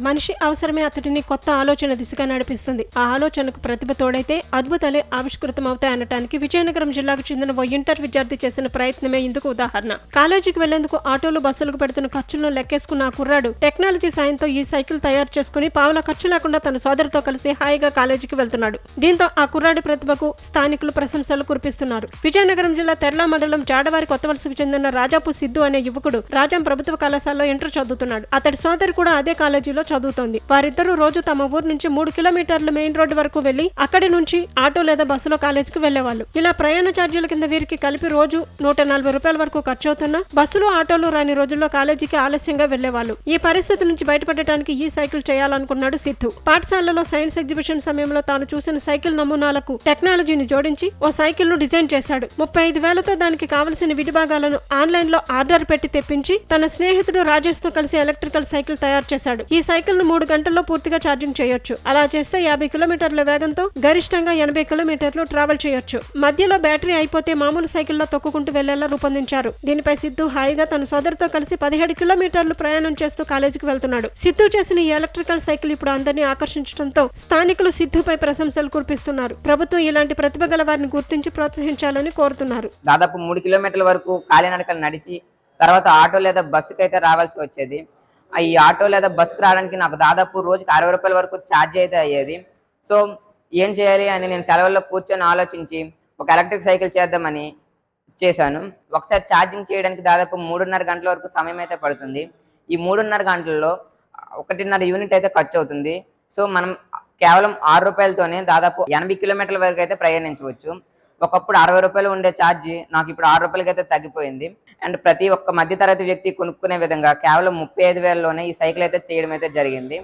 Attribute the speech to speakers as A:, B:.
A: మనిషి అవసరమే అతడిని కొత్త ఆలోచన దిశగా నడిపిస్తుంది. ఆ ఆలోచనకు ప్రతిభ తోడైతే అద్భుతాలే ఆవిష్కృతమవుతాయనటానికి విజయనగరం జిల్లాకు చెందిన ఓ ఇంటర్ విద్యార్థి చేసిన ప్రయత్నమే ఇందుకు ఉదాహరణ. కాలేజీకి వెళ్ళేందుకు ఆటోలు బస్సులకు పెడుతున్న ఖర్చులను లెక్కేసుకున్న ఆ కుర్రాడు టెక్నాలజీ సాయంతో ఈ సైకిల్ తయారు చేసుకుని పావుల ఖర్చు లేకుండా తన సోదరితో కలిసి హాయిగా కాలేజీకి వెళ్తున్నాడు. దీంతో ఆ కుర్రాడి ప్రతిభకు స్థానికులు ప్రశంసలు కురిపిస్తున్నారు. విజయనగరం జిల్లా తెర్లా మండలం జాడవారి కొత్తవలసకు చెందిన రాజాపు సిద్ధు అనే యువకుడు రాజాం ప్రభుత్వ కళాశాలలో ఇంటర్ చదువుతున్నాడు. అతడి సోదరి కూడా అదే కాలేజీలో చదువుతోంది. వారిద్దరూ రోజు తమ ఊరు నుంచి మూడు కిలోమీటర్లు మెయిన్ రోడ్డు వరకు వెళ్ళి అక్కడి నుంచి ఆటో లేదా బస్సులో కాలేజీకి వెళ్ళేవాళ్ళు ఇలా ప్రయాణ ఛార్జీల కింద వీరికి కలిపి రోజు నూట నలభై రూపాయల వరకు ఖర్చు అవుతున్నా బస్సులు ఆటోలు రాని రోజుల్లో కాలేజీకి ఆలస్యంగా వెళ్ళేవాళ్ళు ఈ పరిస్థితి నుంచి బయటపడటానికి ఈ సైకిల్ చేయాలనుకున్నాడు సిద్ధు. పాఠశాలలో సైన్స్ ఎగ్జిబిషన్ సమయంలో తాను చూసిన సైకిల్ నమూనాలకు టెక్నాలజీని జోడించి ఓ సైకిల్ను డిజైన్ చేశాడు. ముప్పై ఐదు వేలతో దానికి కావలసిన విడిభాగాలను ఆన్లైన్లో ఆర్డర్ పెట్టి తెప్పించి తన స్నేహితుడు రాజేష్తో కలిసి ఎలక్ట్రికల్ సైకిల్ తయారు చేశాడు. ఈ సైకిల్ను మూడు గంటల్లో పూర్తిగా ఛార్జింగ్ చేయొచ్చు. అలా చేస్తే యాభై కిలోమీటర్ల వేగంతో గరిష్టంగా ఎనభై కిలోమీటర్లు ట్రావెల్ చేయొచ్చు. మధ్యలో బ్యాటరీ అయిపోతే మామూలు సైకిల్లో తొక్కుకుంటూ వెళ్ళేలా రూపొందించారు. దీనిపై సిద్ధు హాయిగా తన సోదరితో కలిసి పదిహేడు కిలోమీటర్లు ప్రయాణం చేస్తూ కాలేజీకి వెళ్తున్నాడు. సిద్ధు చేసిన ఈ ఎలక్ట్రికల్ సైకిల్ ఇప్పుడు అందరినీ ఆకర్షించడంతో స్థానికులు సిద్ధుపై ప్రశంసలు కురిపిస్తున్నారు. ప్రభుత్వం ఇలాంటి ప్రతిభ గల వారిని గుర్తించి ప్రోత్సహించాలని కోరుతున్నారు.
B: దాదాపు మూడు కిలోమీటర్ల వరకు కాలినడకలు నడిచి తర్వాత ఆటో లేదా బస్సుకైతే రావాల్సి వచ్చేది. ఈ ఆటో లేదా బస్సుకు రావడానికి నాకు దాదాపు రోజుకి అరవై రూపాయల వరకు ఛార్జ్ అయితే అయ్యేది. సో ఏం చేయాలి అని నేను సెలవుల్లో కూర్చొని ఆలోచించి ఒక ఎలక్ట్రిక్ సైకిల్ చేద్దామని చేశాను. ఒకసారి ఛార్జింగ్ చేయడానికి దాదాపు మూడున్నర గంటల వరకు సమయం అయితే పడుతుంది. ఈ మూడున్నర గంటల్లో ఒకటిన్నర యూనిట్ అయితే ఖర్చు అవుతుంది. సో మనం కేవలం ఆరు రూపాయలతోనే దాదాపు ఎనభై కిలోమీటర్ల వరకు అయితే ప్రయాణించవచ్చు. ఒకప్పుడు అరవై రూపాయలు ఉండే ఛార్జీ నాకు ఇప్పుడు ఆరు రూపాయలకి అయితే తగ్గిపోయింది. అండ్ ప్రతి ఒక్క మధ్యతరగతి వ్యక్తి కొనుక్కునే విధంగా కేవలం ముప్పై ఐదు వేలలోనే ఈ సైకిల్ అయితే చేయడం అయితే జరిగింది.